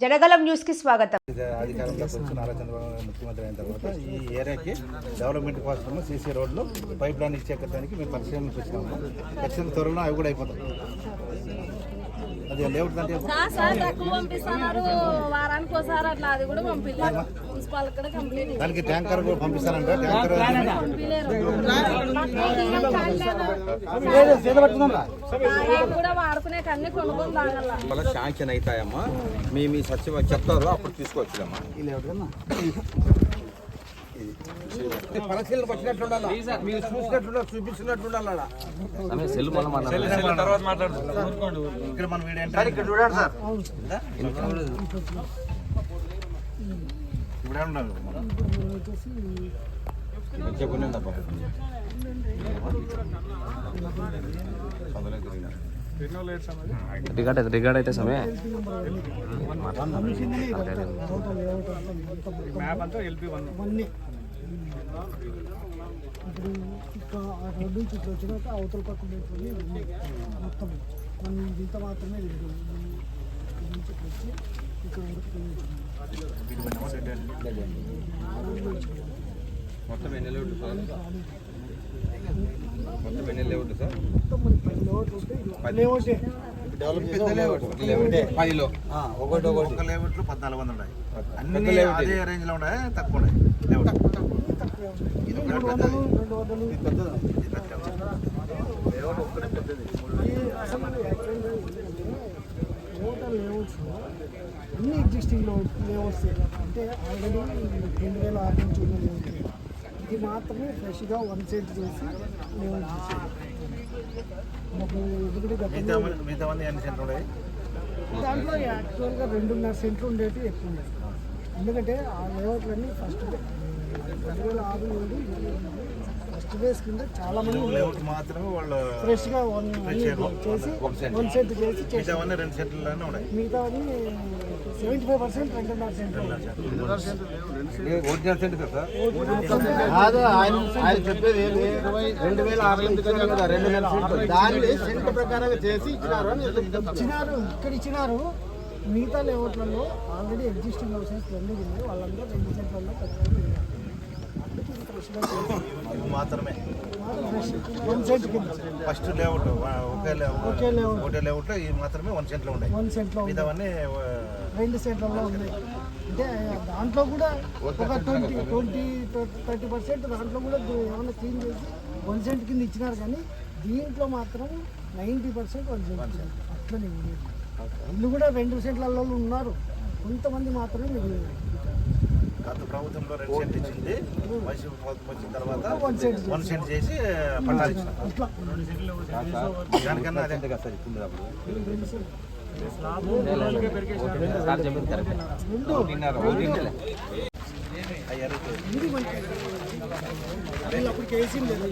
జనగలం న్యూస్కి స్వాగతం. అధికారంలోకి వచ్చి నారా చంద్రబాబు నాయుడు ముఖ్యమంత్రి అయిన తర్వాత ఈ ఏరియాకి డెవలప్మెంట్ కోసం సీసీ రోడ్లు పైప్ లైన్ ఇచ్చేకడానికి మేము పరిశీలనకు వచ్చినాము ఖచ్చితంగా త్వరలో అవి కూడా అయిపోతాయి. అది లేఅవుట్ అంటే వారానికి ఒకసారి అట్లా అది కూడా కంప్లీట్ దానికి ట్యాంకర్ కూడా పంపిస్తానంట ట్యాంకర్ వల్ల శాంక్షన్ అవుతాయమ్మా. మీ మీ సచివ చెప్తారు అప్పుడు తీసుకొచ్చులమ్మా పరిశీలన వచ్చినట్టు మీరు చూసినట్టు చూపించినట్టు ఇక్కడ మనం వీడియో సార్ ఇక్కడ చూడండి సార్. ఇప్పుడు ఉండాలి చెప్పండి అబ్బా రికార్డ్ అయితే రికార్డ్ అయితే సమయ ఇప్పుడు ఇక్కడ రోడ్డు నుంచి ఇట్లా వచ్చినాక అవతల పక్క పెట్టుకొని మొత్తం. మనం ఇంత మాత్రమే లేదు ఇక్కడ నుంచి ఇట్లా వచ్చి ఇక్కడ వరకు మొత్తం ఎన్ని లేవుడు సార్? మొత్తం ఎన్ని లేవుడు సార్? పదిలో ఒకటి ఒకటి. ఒక పద్నాలుగు వందలు ఉన్నాయి. అన్ని అదే రేంజ్లో ఉన్నాయి తక్కువ ఉన్నాయి. లేఅవుట్. ఇది ఒకటి పెద్దది. ఇది పెద్ద లేఅవుట్ ఒక్కటే పెద్దది. ఈ అసలు యాక్చువల్గా టోటల్ లేఅవుట్స్ అన్ని ఎగ్జిస్టింగ్ లేఅవుట్స్ అంటే ఆల్రెడీ రెండు వేల ఆరు నుంచి ఉన్న లేఅవుట్ ఇది మాత్రమే ఫ్రెష్గా వన్ సెంట్ చేసి లేఅవుట్ మాకు దాంట్లో యాక్చువల్గా రెండున్నర సెంట్లు ఉండేవి ఎక్కువ ఉన్నాయి. ఎందుకంటే ఆ లేఅవుట్లన్నీ ఫస్ట్ రెండు వేల ఆరు ఏడు ఫస్ట్ బేస్ కింద చాలా మంది మాత్రమే వాళ్ళు ఫ్రెష్గా వన్ చేసి వన్ సెంట్ చేసి చేసి మిగతా అన్ని రెండు సెంట్లలోనే ఉన్నాయి. మిగతావన్నీ సెవెంటీ ఫైవ్ పర్సెంట్ రెండున్నర ఆయన ఆయన చెప్పేది? రెండు వేల ఆరు రెండు వేల సీట్లు దాన్ని సెంట్ ప్రకారంగా చేసి ఇచ్చినారు. ఇచ్చినారు ఇక్కడ ఇచ్చినారు. మిగతా లేఅవుట్లలో ఆల్రెడీ ఎగ్జిస్టింగ్ హౌసెస్ ఉన్నాయి వాళ్ళందరూ రెండు సెంట్లలో మాత్రమే. ఫస్ట్ లేఅవుట్ ఒకే లేఅవుట్ ఒకే లేఅవుట్ ఒకటే లేఅవుట్ ఇవి మాత్రమే వన్ సెంట్లో ఉన్నాయి. వన్ సెంట్లో మిగతావన్నీ రెండు సెంట్లలో ఉన్నాయి. అంటే దాంట్లో కూడా ఒక ట్వంటీ ట్వంటీ థర్టీ పర్సెంట్ దాంట్లో కూడా ఏమైనా క్లీన్ చేసి వన్ సెంట్ కింద ఇచ్చినారు కానీ దీంట్లో మాత్రం నైంటీ పర్సెంట్ వన్ సెంట్ అట్లనే ఇల్లు కూడా రెండు సెంట్లలో ఉన్నారు. కొంతమంది మాత్రమే మిగిలినారు. ప్రభుత్వంలో రెండు సెంట్ ఇచ్చింది. ప్రభుత్వం వచ్చిన తర్వాత వన్ సెంట్ చేసి. పట్టాలు ఇచ్చిన దానికన్నా అదే. కదా సార్ ఇప్పుడు అప్పుడు. మంచి కేసీ లేదు